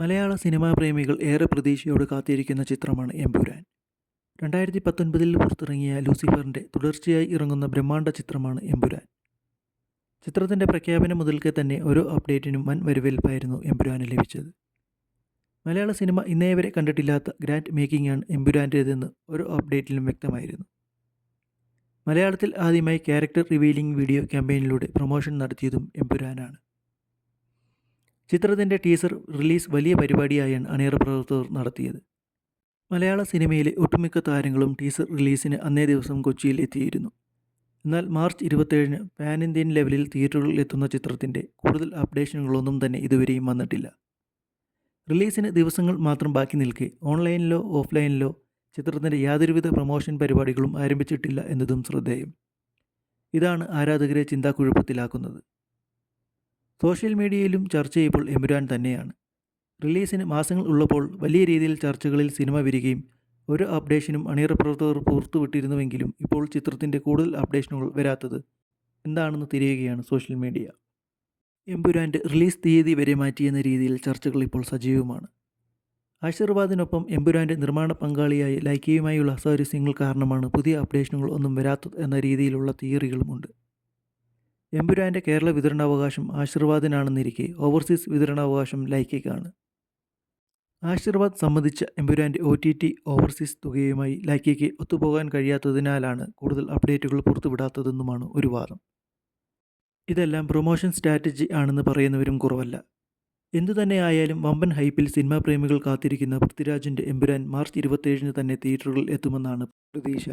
മലയാള cinema പ്രേമികൾ ഏറെ പ്രതീക്ഷയോട് കാത്തിരിക്കുന്ന ചിത്രമാണ് എമ്പുരാൻ. രണ്ടായിരത്തി പത്തൊൻപതിൽ പുറത്തിറങ്ങിയ ലൂസിഫറിന്റെ തുടർച്ചയായി ഇറങ്ങുന്ന ബ്രഹ്മാണ്ഡ ചിത്രമാണ് എമ്പുരാൻ. ചിത്രത്തിന്റെ പ്രഖ്യാപനം മുതൽക്കേ തന്നെ ഓരോ അപ്ഡേറ്റിനും വൻ വരവേൽപ്പായിരുന്നു എമ്പുരാന് ലഭിച്ചത്. മലയാള സിനിമ ഇന്നേ വരെ കണ്ടിട്ടില്ലാത്ത ഗ്രാൻഡ് മേക്കിംഗ് മേക്കിംഗാണ് എമ്പുരാന്റേതെന്ന് ഓരോ അപ്ഡേറ്റിലും വ്യക്തമായിരുന്നു. മലയാളത്തിൽ ആദ്യമായി ക്യാരക്ടർ റിവീലിംഗ് വീഡിയോ ക്യാമ്പയിനിലൂടെ പ്രൊമോഷൻ നടത്തിയതും എമ്പുരാനാണ്. ചിത്രത്തിന്റെ ടീസർ റിലീസ് വലിയ പരിപാടിയായാണ് അണിയറ പ്രവർത്തകർ നടത്തിയത്. മലയാള സിനിമയിലെ ഒട്ടുമിക്ക താരങ്ങളും ടീസർ റിലീസിന് അന്നേ ദിവസം കൊച്ചിയിൽ എത്തിയിരുന്നു. എന്നാൽ മാർച്ച് ഇരുപത്തേഴിന് പാൻ ഇന്ത്യൻ ലെവലിൽ തിയേറ്ററുകളിൽ എത്തുന്ന ചിത്രത്തിന്റെ കൂടുതൽ അപ്ഡേഷനുകളൊന്നും തന്നെ ഇതുവരെയും വന്നിട്ടില്ല. റിലീസിന് ദിവസങ്ങൾ മാത്രം ബാക്കി നിൽക്കെ ഓൺലൈനിലോ ഓഫ്ലൈനിലോ ചിത്രത്തിന്റെ യാതൊരുവിധ പ്രൊമോഷൻ പരിപാടികളും ആരംഭിച്ചിട്ടില്ല എന്നതും ശ്രദ്ധേയം. ഇതാണ് ആരാധകരെ ചിന്താക്കുഴപ്പത്തിലാക്കുന്നത്. സോഷ്യൽ മീഡിയയിലും ചർച്ച ചെയ്യപ്പോൾ എമ്പുരാൻ തന്നെയാണ്. റിലീസിന് മാസങ്ങൾ ഉള്ളപ്പോൾ വലിയ രീതിയിൽ ചർച്ചകളിൽ സിനിമ വരികയും ഒരു അപ്ഡേഷനും അണിയറ പ്രവർത്തകർ പുറത്തുവിട്ടിരുന്നുവെങ്കിലും ഇപ്പോൾ ചിത്രത്തിന്റെ കൂടുതൽ അപ്ഡേഷനുകൾ വരാത്തത് എന്താണെന്ന് തിരയുകയാണ് സോഷ്യൽ മീഡിയ. എമ്പുരാന്റെ റിലീസ് തീയതി വരെ മാറ്റിയെന്ന രീതിയിൽ ചർച്ചകൾ ഇപ്പോൾ സജീവമാണ്. ആശീർവാദിനൊപ്പം എമ്പുരാന്റെ നിർമ്മാണ പങ്കാളിയായി ലൈക്കയുമായുള്ള അസാരസ്യങ്ങൾ കാരണമാണ് പുതിയ അപ്ഡേഷനുകൾ ഒന്നും വരാത്തത് എന്ന രീതിയിലുള്ള തിയറികളുമുണ്ട് എമ്പുരാന്റെ കേരള വിതരണാവകാശം ആശീർവാദിനാണെന്നിരിക്കെ ഓവർസീസ് വിതരണാവകാശം ലൈക്കയ്ക്കാണ് ആശീർവാദ് സംബന്ധിച്ച എമ്പുരാന്റെ ഒ ടി ടി ഓവർസീസ് തുകയുമായി ലൈക്കയ്ക്ക് ഒത്തുപോകാൻ കഴിയാത്തതിനാലാണ് കൂടുതൽ അപ്ഡേറ്റുകൾ പുറത്തുവിടാത്തതെന്നുമാണ് ഒരു വാദം. ഇതെല്ലാം പ്രൊമോഷൻ സ്ട്രാറ്റജി ആണെന്ന് പറയുന്നവരും കുറവല്ല. എന്തുതന്നെ ആയാലും വമ്പൻ ഹൈപ്പിൽ സിനിമാ പ്രേമികൾ കാത്തിരിക്കുന്ന പൃഥ്വിരാജിന്റെ എമ്പുരാൻ മാർച്ച് ഇരുപത്തേഴിന് തന്നെ തിയേറ്ററുകളിൽ എത്തുമെന്നാണ് പ്രതീക്ഷ.